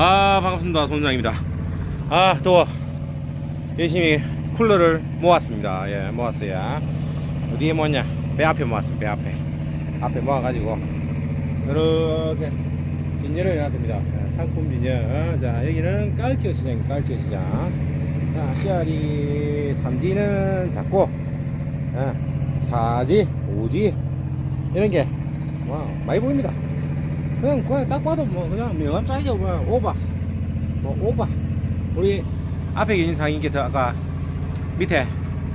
아 반갑습니다. 손장입니다. 아 더워 열심히 쿨러를 모았습니다. 예 모았어요. 어디에 모았냐? 배 앞에 모았어 배 앞에. 앞에 모아가지고 이렇게 진열을 해놨습니다. 예, 상품 진열. 자 여기는 깔치어 시장 깔치어 시장. 자 씨알이 삼지는 작고 예, 사지 오지 이런 게 와, 많이 보입니다 그냥 그냥 딱 봐도 뭐 그냥 명함 사이즈 뭐 오바. 뭐 오바. 우리 앞에 계신 상인께서 아까 밑에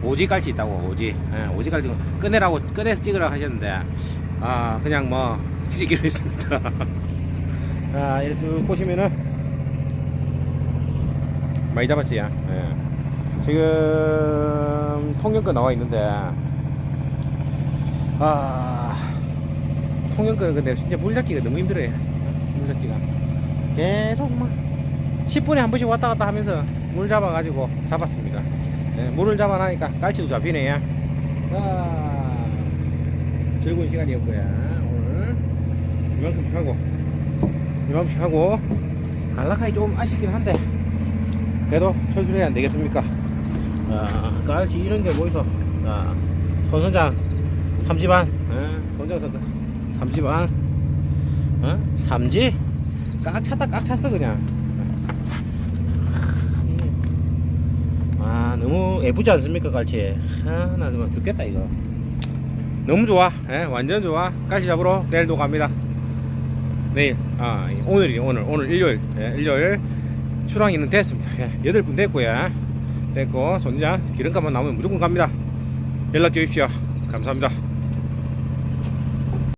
오지 깔치 있다고 오지. 예, 오지 깔치 꺼내라고 꺼내서 찍으라고 하셨는데 아 그냥 뭐 찍기로 했습니다. 자 이렇게 쭉 보시면은 많이 잡았지 예. 지금 통영권 나와 있는데 아 통영권은 근데 진짜 물 잡기가 너무 힘들어요. 물 잡기가. 계속 막 10분에 한 번씩 왔다 갔다 하면서 물 잡아가지고 잡았습니다. 예, 물을 잡아나니까 깔치도 잡히네요. 자 즐거운 시간이었고요. 오늘 이만큼씩 하고 이만큼씩 하고 갈라카이 좀 아쉽긴 한데 그래도 철수해야 안 되겠습니까? 아, 깔치 이런 게 뭐있어 자, 손선장 삼지반 예, 손정선 삼지반 어? 삼지? 깍 찼다 깍 찼어 그냥. 아 너무 예쁘지 않습니까 깔치? 아나 정말 죽겠다 이거. 너무 좋아 예, 완전 좋아. 깔치 잡으러 내일도 갑니다. 내일 아 오늘이 오늘 오늘 일요일 예, 일요일 출항이는 됐습니다. 예, 여덟 분 됐고요. 됐고 손장 기름값만 나오면 무조건 갑니다. 연락 주십시오. 감사합니다